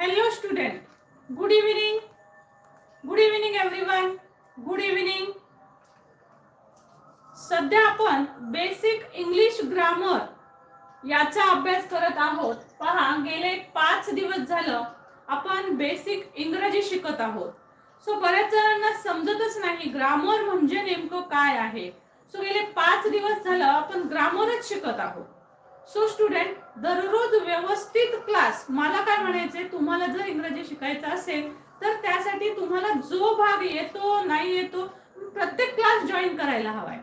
Hello student. Good evening good evening everyone. Good evening सध्या आपण basic English grammar याचा अभ्यास करत आहोत. पहा गेले पाच दिवस झालं आपण बेसिक इंग्रजी शिकत आहोत. सो बऱ्याच जणांना समजतच नाही ग्रामर म्हणजे नेमकं काय आहे. सो गेले पाच दिवस झालं आपण ग्रामरच शिकत आहोत. सो स्टुडंट दररोज व्यवस्थित क्लास मला काय म्हणायचंय? तुम्हाला जर इंग्रजी शिकायचं असेल तर त्यासाठी तुम्हाला जो भाग येतो नाही येतो प्रत्येक क्लास जॉईन करायला हवाय.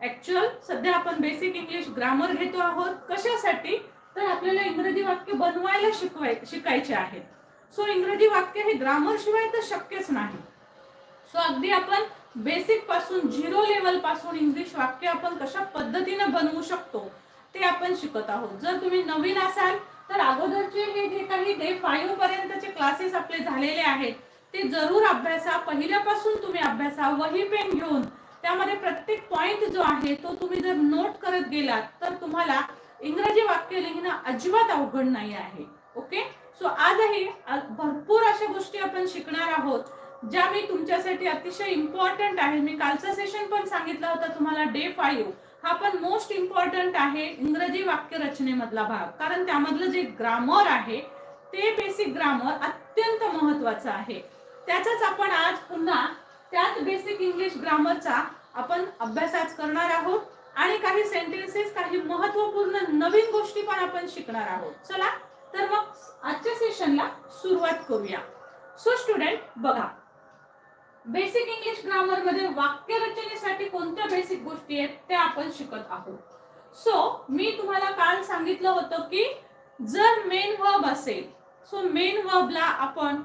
ऍक्च्युअल सध्या आपण बेसिक इंग्लिश ग्रामर घेतो आहोत. कशासाठी? तर आपल्याला इंग्रजी वाक्य बनवायला शिकवाय शिकायचे आहेत. सो इंग्रजी वाक्य हे ग्रामर शिवाय तर शक्यच नाही. सो अगदी आपण बेसिकपासून झिरो लेवलपासून इंग्लिश वाक्य आपण कशा पद्धतीने बनवू शकतो? ते आपण शिकत आहोत. जर तुम्ही नवीन असाल तर अगोदरचे हे जे काही डे फाईव्ह पर्यंतचे क्लासेस आपले झालेले आहेत ते जरूर अभ्यासा. पहिल्यापासून तुम्ही अभ्यासा. वही पेन घेऊन त्यामध्ये प्रत्येक पॉइंट जो आहे तो तुम्ही जर नोट करत गेलात तर तुम्हाला इंग्रजी वाक्य लिहिणं अजिबात अवघड नाही आहे. ओके सो आजही भरपूर अशा गोष्टी आपण शिकणार आहोत ज्या मी तुमच्यासाठी अतिशय इम्पॉर्टंट आहे मी कालचं सेशन पण सांगितलं होतं तुम्हाला डे फाईव्ह हा पण मोस्ट इम्पॉर्टंट आहे इंग्रजी वाक्यरचनेमधला भाग. कारण त्यामधलं जे ग्रामर आहे ते बेसिक ग्रामर अत्यंत महत्वाचं आहे. त्याचाच आपण आज पुन्हा त्याच बेसिक इंग्लिश ग्रामरचा आपण अभ्यास आज करणार आहोत आणि काही सेंटेन्सेस काही महत्त्वपूर्ण नवीन गोष्टी पण आपण शिकणार आहोत. चला तर मग आजच्या सेशनला सुरुवात करूया. सो स्टुडंट बघा बेसिक इंग्लिश ग्रामरमध्ये वाक्य रचनेसाठी कोणत्या बेसिक गोष्टी आहेत त्या आपण शिकत आहोत. सो मी तुम्हाला काल सांगितलं होतं की जर मेन वर्ब असेल सो मेन वर्बला आपण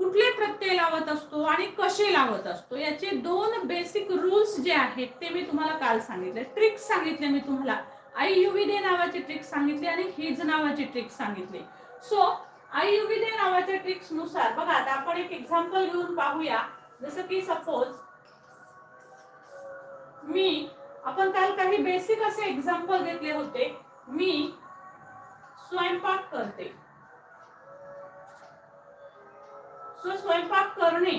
कुठले प्रत्यय लावत असतो आणि कसे लावत असतो याचे दोन बेसिक रूल्स जे आहेत ते मी तुम्हाला काल सांगितले. ट्रिक्स सांगितले मी तुम्हाला. आई युविदे नावाची ट्रिक सांगितली आणि हिज नावाची ट्रिक सांगितली. सो आई युविदे नावाच्या ट्रिक्सनुसार बघा आता आपण एक एक्झाम्पल घेऊन पाहूया. जसं की सपोज मी आपण काल काही बेसिक असे एक्झाम्पल घेतले होते. मी स्वयंपाक करते. सो स्वयंपाक करणे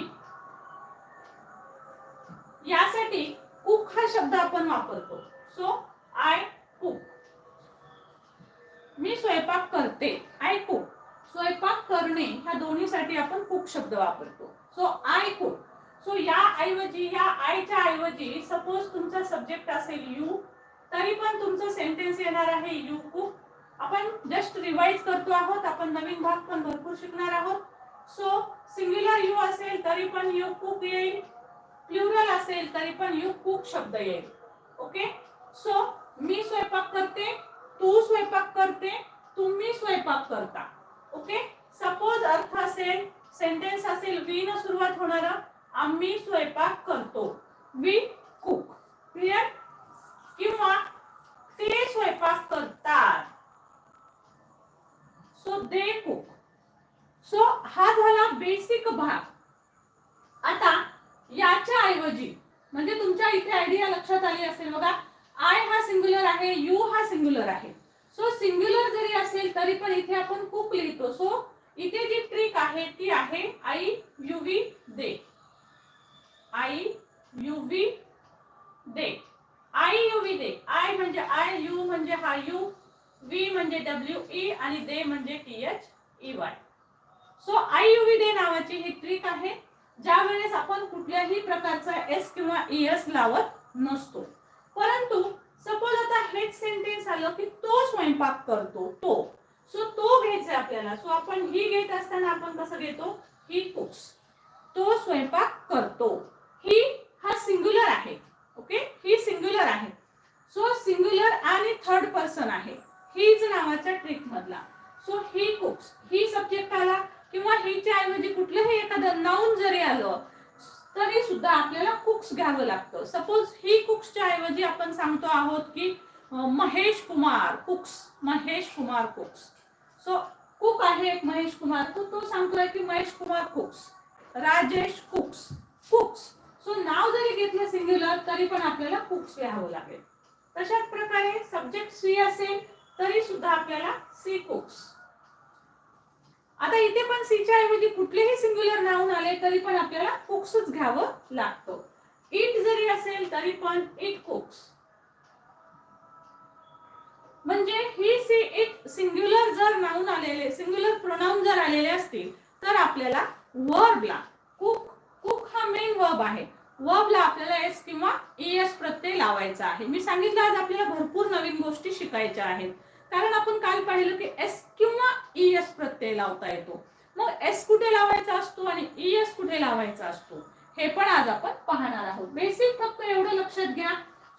यासाठी कुक हा शब्द आपण वापरतो. सो आय कुक मी स्वयंपाक करते. आय कुक स्वयंपाक करणे ह्या दोन्हीसाठी आपण कुक शब्द वापरतो. सो आय कुक सो या ऐवजी या आयच्या ऐवजी सपोज तुमचा सब्जेक्ट असेल यू तरी पण तुमचं सेंटेन्स येणार आहे यू कुक आपण जस्ट रिवाइज करतो आहोत. आपण नवीन भाग पण भरपूर शिकणार आहोत. सो सिंग्युलर यू असेल तरी पण यू कुक येईल. प्लुरल असेल तरी पण यू कुक शब्द येईल. ओके सो मी स्वयंपाक करते तू स्वयंपाक करते तुम्ही स्वयंपाक करता. ओके सपोज अर्थ असेल सेंटेन्स असेल वी न सुरुवात होणार. आम्ही स्वयंपाक करतो. वी कुक क्लिअर किंवा ते स्वयंपाक करतात. सो दे कुक सो हा झाला बेसिक भाग. आता याच्या ऐवजी म्हणजे तुमच्या इथे आयडिया लक्षात आली असेल बघा. आय हा सिंग्युलर आहे यू हा सिंग्युलर आहे. सो सिंग्युलर जरी असेल तरी पण इथे आपण कुक लिहितो. सो इथे जी ट्रिक आहे ती आहे I you we they I you we they I you we they I म्हणजे आय यू म्हणजे हा यू व्ही म्हणजे डब्ल्यू ई e आणि दे म्हणजे T H E Y so I you we they नावाची ही ट्रिक आहे. ज्या वेळेस आपण कुठल्याही प्रकारचा एस किंवा एस लावत नसतो. परंतु सपोज आता हेच सेंटेन्स आलं की तो स्वयंपाक करतो. तो. सो तो घ्यायचा आपल्याला. सो आपण ही घेत असताना आपण कसं घेतो? ही कुक्स तो स्वयंपाक करतो. ही हा सिंग्युलर आहे. ओके ही सिंग्युलर आहे. सो सिंग्युलर आणि थर्ड पर्सन आहे. हीच नावाच्या ट्रिक मधला. सो ही कुक्स ही सब्जेक्ट आला किंवा हिच्या ऐवजी कुठलंही एखादं नाऊन जरी आलं तरी सुद्धा आपल्याला कुक्स घ्यावं लागतं. सपोज ही कुक्सच्या ऐवजी आपण सांगतो आहोत की Mahesh Kumar cooks Mahesh Kumar cooks so cook आहे एक महेश कुमार. तो तो सांगतोय की Mahesh Kumar cooks Rajesh cooks cooks so नाव जरी घेतलं सिंग्युलर तरी पण आपल्याला कुक्स घ्यावं लागेल. तशाच प्रकारे सब्जेक्ट सी असेल तरी सुद्धा आपल्याला सी कुक्स आता इथे पण सीच्या ऐवजी कुठलेही सिंग्युलर नाऊन आले तरी पण आपल्याला कुक्सच घ्यावं लागतं. इट जरी असेल तरी पण इट कुक्स म्हणजे ही सी इट सिंग्युलर जर नाऊन आलेले सिंग्युलर प्रोनाऊन जर आलेले असतील तर आपल्याला वर्बला कुक हा मेन वर्ब आहे. वर्बला आपल्याला एस किंवा एस प्रत्यय लावायचा आहे. मी सांगितलं आज आपल्याला भरपूर नवीन गोष्टी शिकायच्या आहेत. कारण आपण काल पाहिलं की एस किंवा एस प्रत्यय लावता येतो. मग एस कुठे लावायचा असतो आणि एस कुठे लावायचा असतो? हे पण आज आपण पाहणार आहोत. बेसिक फक्त एवढं लक्षात घ्या.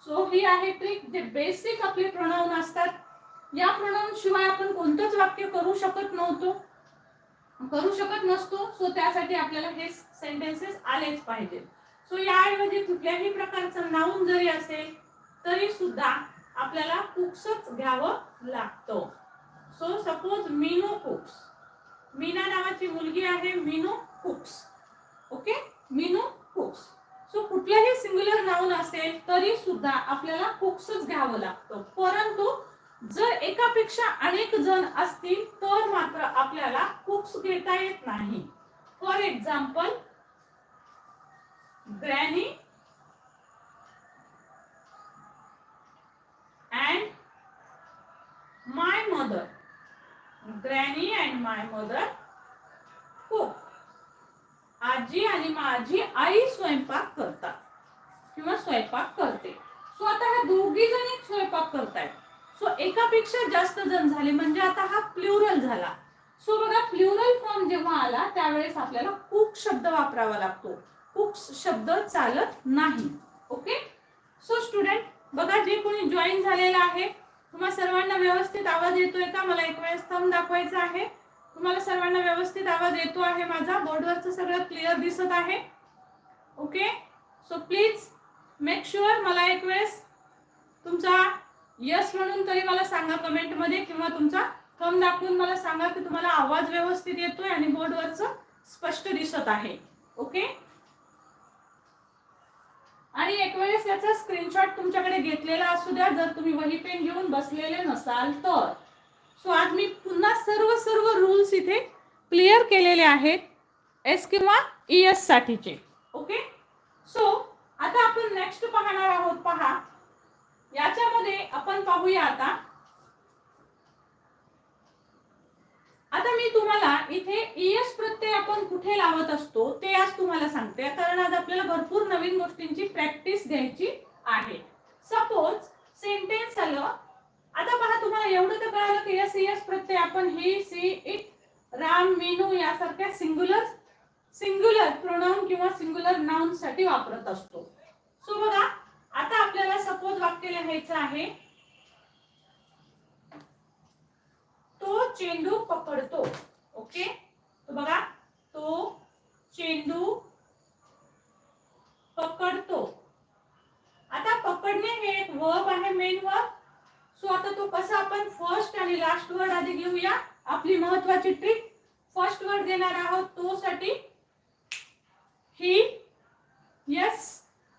सो ही आहे ट्रिक जे बेसिक आपले प्रोनाऊन असतात. या प्रोनाऊन शिवाय आपण कोणतंच वाक्य करू शकत नव्हतो. करू शकत नसतो. सो त्यासाठी आपल्याला हे सेंटेन्सेस आलेच पाहिजेत. सो याऐवजी कुठल्याही प्रकारचं नाऊन जरी असेल तरी सुद्धा आपल्याला कुक्सच घ्यावं लागतं. So suppose Meena cooks Meena नावाची मुलगी आहे Meena cooks okay Meena cooks so कुठलंही सिंग्युलर नाऊन असेल तरी सुद्धा आपल्याला कुक्सच घ्यावं लागतं. परंतु जर एकापेक्षा अनेक जण असतील तर मात्र आपल्याला बुक्स घेता येत नाही. For example granny and my mother granny and my mother cook आजी आणि माझी आई स्वयंपाक करतात किंवा स्वयंपाक करते. सो आता ह्या दोघी जणी स्वयंपाक करतायत. सो एकापेक्षा जास्त जण झाले. म्हणजे आता हा प्लुरल झाला. सो बघा प्लुरल फॉर्म जेव्हा आला त्यावेळेस आपल्याला कुक शब्द वापरावा लागतो. कुक्स शब्द चालत नाही. ओके सो स्टुडंट बघा जे कोणी जॉईन झालेलं आहे तुम्हा सर्वांना व्यवस्थित आवाज येतोय का? मला एक वेळेस थम दाखवायचा आहे. तुम्हाला सर्वांना व्यवस्थित आवाज येतो आहे माझा? बोर्डवरचं सगळं क्लिअर दिसत आहे. Okay so please make sure मला एक वेळेस तुमचा यस म्हणून तरी मला सांगा कमेंटमध्ये किंवा तुमचा थम दाखवून मला सांगा की तुम्हाला आवाज व्यवस्थित येतोय आणि बोर्डवरच स्पष्ट दिसत आहे. ओके आणि एक वेळेस याचा स्क्रीनशॉट तुमच्याकडे घेतलेला असू द्या जर तुम्ही वही पेन घेऊन बसलेले नसाल तर. सो आज मी पुन्हा सर्व सर्व रूल्स इथे क्लिअर केलेले आहेत एस किंवा ई एस साठीचे. ओके सो आता आपण नेक्स्ट पाहणार आहोत पहा. याच्यामध्ये आपण पाहूया आता आता मी तुम्हाला इथे ईएस प्रत्यय आपण कुठे लावत असतो ते आज तुम्हाला सांगते. कारण आज आपल्याला भरपूर नवीन गोष्टींची प्रॅक्टिस घ्यायची आहे. सपोज सेंटेन्स आलं. आता पहा तुम्हाला एवढं तर कळालं की एस एस प्रत्यय आपण he she it Ram Meenu यासारख्या सिंग्युलर सिंग्युलर प्रोनाऊन किंवा सिंग्युलर नाउनसाठी वापरत असतो. सो बघा आता आपल्याला सपोज वाक्य लिहायचं आहे. तो चेंडू पकडतो. ओके? तो बघा. तो चेंडू पकडतो. आता पकडणे हे एक वर्ब आहे मेन वर्ब सो आता तो कसा आपण फर्स्ट आणि लास्ट वर्ड आधी घेऊया? आपली महत्वाची ट्रिक फर्स्ट वर्ड देणार आहोत तो साठी ही यस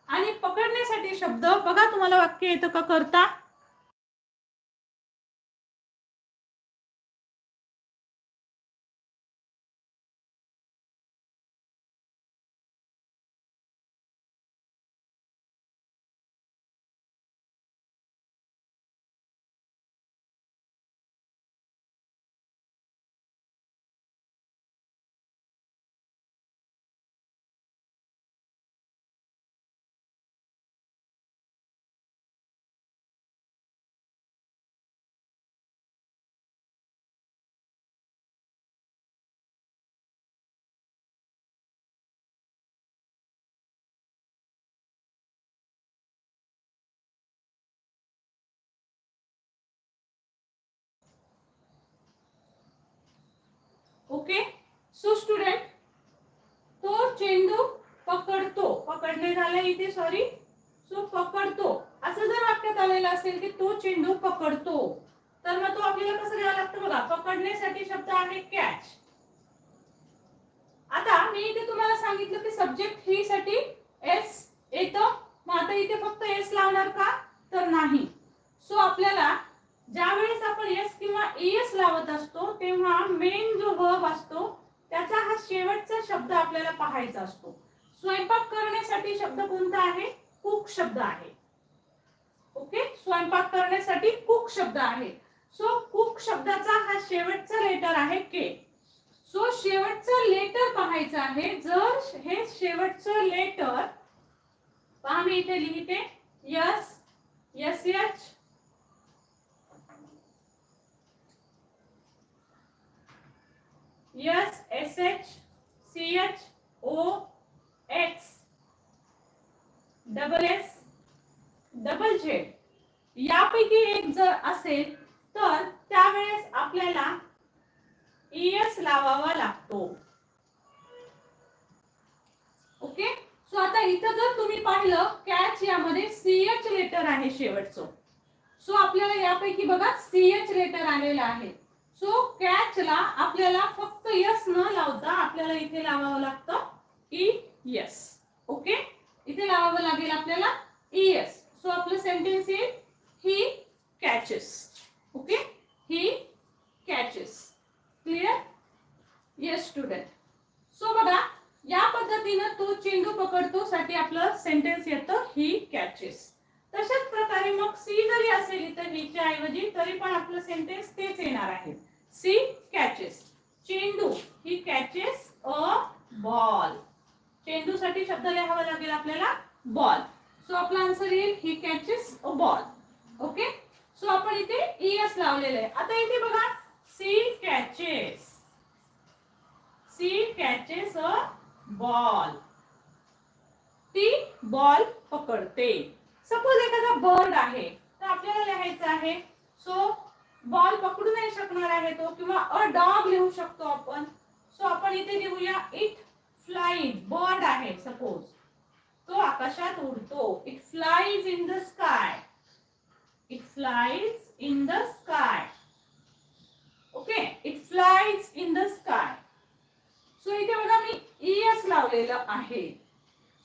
आणि पकडण्यासाठी शब्द. बघा तुम्हाला वाक्य येतं का करता? इथे सॉरी सो पकडतो. असं जर वाक्यात आलेलं असेल की तो चेंडू पकडतो तर मग तो आपल्याला कसं घ्यावा लागतं बघा? पकडण्यासाठी शब्द आहे कॅच आता मी इथे तुम्हाला सांगितलं की सब्जेक्ट ही साठी एस येत. मग आता इथे फक्त एस लावणार का? तर नाही. सो आपल्याला ज्या वेळेस आपण एस किंवा एस लावत असतो तेव्हा मेन जो वर्ब असतो त्याचा हा शेवटचा शब्द आपल्याला पाहायचा असतो. स्वयंपाक करण्यासाठी शब्द कोणता आहे? कुक शब्द आहे. ओके? स्वयंपाक करण्यासाठी कुक शब्द आहे. सो कुक शब्दाचा हा शेवटचा लेटर आहे के सो शेवटचं लेटर पाहायचं आहे. जर हे शेवटचं लेटर पहा मी इथे लिहिते. S S H S S H C H O double S double Z यापैकी एक जर असेल तर त्यावेळेस आपल्याला ईएस लावावा लागतो. ओके सो आता इथं जर तुम्ही पाहिलं कॅच यामध्ये सीएच लेटर आहे शेवटचं. सो आपल्याला यापैकी बघा सीएच लेटर आलेलं आहे. सो कॅचला आपल्याला फक्त यस न लावता आपल्याला इथे लावावं लागतं ई यस ओके इथे लावावं लागेल आपल्याला ई एस सो आपलं सेंटेन्स येईल he catches okay he catches clear yes student so बघा या पद्धतीनं तो चेंडू पकडतो साठी आपलं सेंटेन्स येतं ही कॅचेस तशाच प्रकारे मग सी जरी असेल इथं हीच्या ऐवजी तरी पण आपलं सेंटेन्स तेच येणार आहे. सी कॅचेस चेंडू ही कॅचेस अ बॉल चेंडूसाठी शब्द लिहावा लागेल आपल्याला बॉल सो आपला आन्सर येईल he catches a ball okay so आपण इथे ईएस लावलेलं आहे. आता इथे बघा she catches she catches a ball ती बॉल पकडते. सपोज एखादा बर्ड आहे तर आपल्याला लिहायचं आहे सो बॉल पकडू नाही शकणार आहे तो किंवा अ डॉग लिहू शकतो आपण. सो आपण इथे लिहूया इट फ्लाईज बर्ड आहे सपोज तो आकाशात उडतो. It flies in the sky it flies in the sky okay it flies in the sky so इथे बघा मी ईएस लावलेलं आहे.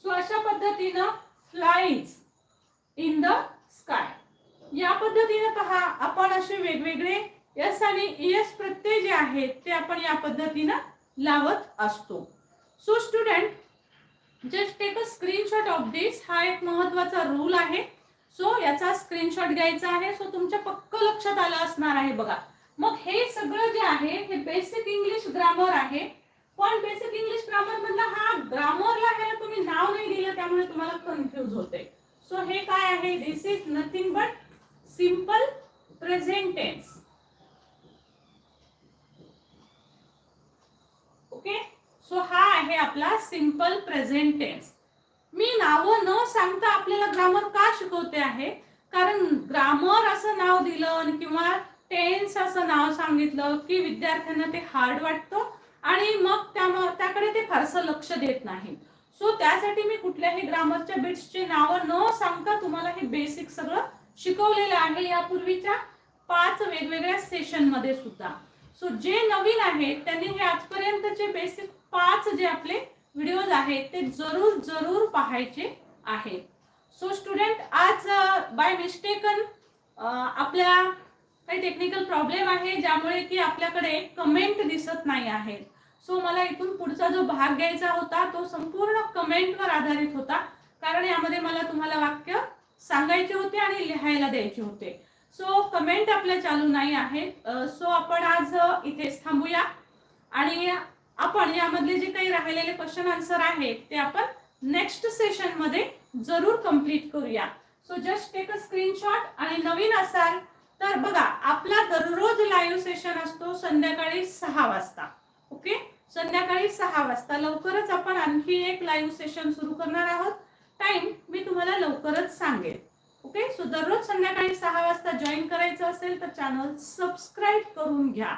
सो अशा पद्धतीनं फ्लाईज इन द स्काय या पद्धतीनं पहा आपण असे वेगवेगळे एस आणि ईएस प्रत्यय जे आहेत ते आपण या पद्धतीनं लावत असतो. So student just take a screenshot of this हा एक महत्त्वाचा रूल आहे. सो याचा स्क्रीनशॉट घ्यायचा आहे. सो तुमच्या पक्क लक्षात आलं असणार आहे बघा. मग हे सगळं जे आहे हे बेसिक इंग्लिश ग्रामर आहे. पण बेसिक इंग्लिश ग्रामर मधला हा ग्रामरला ह्याला तुम्ही नाव नाही दिलं त्यामुळे तुम्हाला कन्फ्युज होते. सो हे काय आहे? This is nothing but simple present tense okay so हा आहे आपला सिंपल प्रेझेंट टेन्स. मी नावं न सांगता आपल्याला ग्रामर का शिकवते आहे? कारण ग्रामर असं नाव दिलं किंवा टेन्स असं नाव सांगितलं की विद्यार्थ्यांना ते हार्ड वाटतं आणि मग त्या त्याकडे ते फारसं लक्ष देत नाही सो त्यासाठी मी कुठल्याही ग्रामरच्या बिट्सचे नावं न सांगता तुम्हाला हे बेसिक सगळं शिकवलेलं आहे यापूर्वीच्या पाच वेगवेगळ्या सेशनमध्ये सुद्धा. सो जे नवीन आहेत त्यांनी हे आजपर्यंतचे बेसिक पाच जे आपले व्हिडिओज आहेत ते जरूर जरूर पाहायचे आहेत. सो स्टुडंट आज बाय मिस्टेकन आपल्या काही टेक्निकल प्रॉब्लेम आहे ज्यामुळे की आपल्याकडे कमेंट दिसत नाही आहेत सो मला इथून पुढचा जो भाग घ्यायचा होता तो संपूर्ण कमेंटवर आधारित होता. कारण यामध्ये मला तुम्हाला वाक्य सांगायचे होते आणि लिहायला द्यायचे होते. सो कमेंट आपल्या चालू नाही आहेत. सो आपण आज इथेच थांबूया. आणि आपण यामधले जे काही राहिलेले क्वेश्चन आन्सर आहेत ते आपण नेक्स्ट सेशनमध्ये जरूर कंप्लीट करूया. So just take a screenshot आणि नवीन असाल तर बघा आपला दररोज लाईव्ह सेशन असतो संध्याकाळी सहा वाजता. ओके संध्याकाळी सहा वाजता. लवकरच आपण आणखी एक लाईव्ह सेशन सुरू करणार आहोत. टाइम मी तुम्हाला लवकरच सांगेल. ओके सो दररोज संध्याकाळी सहा वाजता जॉईन करायचं असेल तर चॅनल सबस्क्राईब करून घ्या.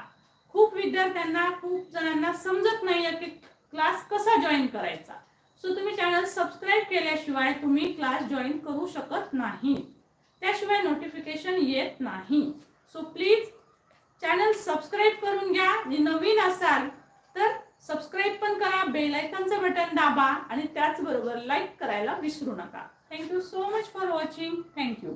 खूप विद्यार्थ्यांना खूप जणांना समजत नाहीये की क्लास कसा जॉईन करायचा. सो तुम्ही चॅनल सबस्क्राईब केल्याशिवाय तुम्ही क्लास जॉईन करू शकत नाही. त्याशिवाय नोटिफिकेशन येत नाही. सो प्लीज चॅनल सबस्क्राईब करून घ्या. आणि नवीन असाल तर सबस्क्राईब पण करा. बेलायकनचं बटन दाबा. आणि त्याचबरोबर लाईक करायला विसरू नका. Thank you so much for watching thank you